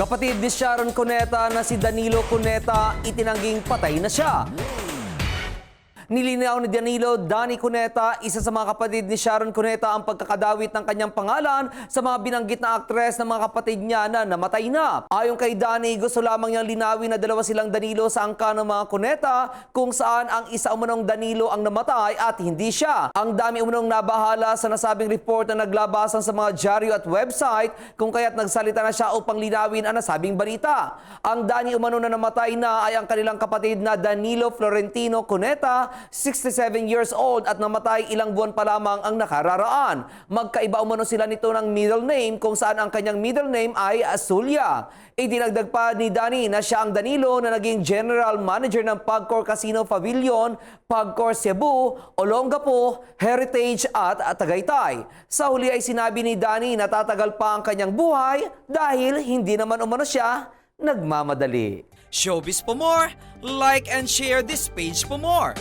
Kapatid ni Sharon Cuneta na si Danilo Cuneta itinangging patay na siya. Nilinaw ni Danilo Dani Cuneta, isa sa mga kapatid ni Sharon Cuneta ang pagkakadawit ng kanyang pangalan sa mga binanggit na aktres ng mga kapatid niya na namatay na. Ayon kay Dani, gusto lamang niyang linawin na dalawa silang Danilo sa angka ng mga Cuneta kung saan ang isa umunong Danilo ang namatay at hindi siya. Ang dami umunong nabahala sa nasabing report na naglabasan sa mga dyaryo at website kung kaya't nagsalita na siya upang linawin ang nasabing balita. Ang Dani umano na namatay na ay ang kanilang kapatid na Danilo Florentino Cuneta 67 years old at namatay ilang buwan pa lamang ang nakararaan. Magkaiba umano sila nito ng middle name kung saan ang kanyang middle name ay Azulia. Idinagdag pa ni Dani na siya ang Danilo na naging general manager ng Pagcor Casino Pavilion, Pagcor Cebu, Olongapo, Heritage at Tagaytay. Sa huli ay sinabi ni Dani na tatagal pa ang kanyang buhay dahil hindi naman umano siya nagmamadali. Showbiz for more, like and share this page for more.